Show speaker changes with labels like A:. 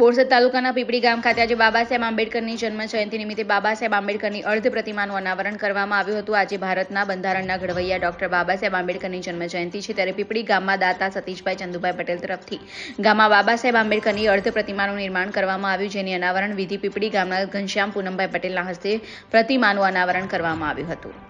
A: બોરસદ તાલુકાના પીપળી ગામ ખાતે આજે બાબા સાહેબ આંબેડકરની જન્મ જયંતિ નિમિત્તે બાબા સાહેબ આંબેડકરની અર્ધ પ્રતિમાનું અનાવરણ કરવામાં આવ્યું હતું. આજે ભારતના બંધારણના ઘડવૈયા ડોક્ટર બાબા સાહેબ આંબેડકરની જન્મ જયંતિ છે. ત્યારે પીપળી ગામમાં દાતા સતીશભાઈ ચંદુભાઈ પટેલ તરફથી ગામમાં બાબા સાહેબ આંબેડકરની અર્ધ પ્રતિમાનું નિર્માણ કરવામાં આવ્યું, જેની અનાવરણ વિધિ પીપળી ગામના ઘનશ્યામ પૂનમભાઈ પટેલના હસ્તે પ્રતિમાનું અનાવરણ કરવામાં આવ્યું હતું.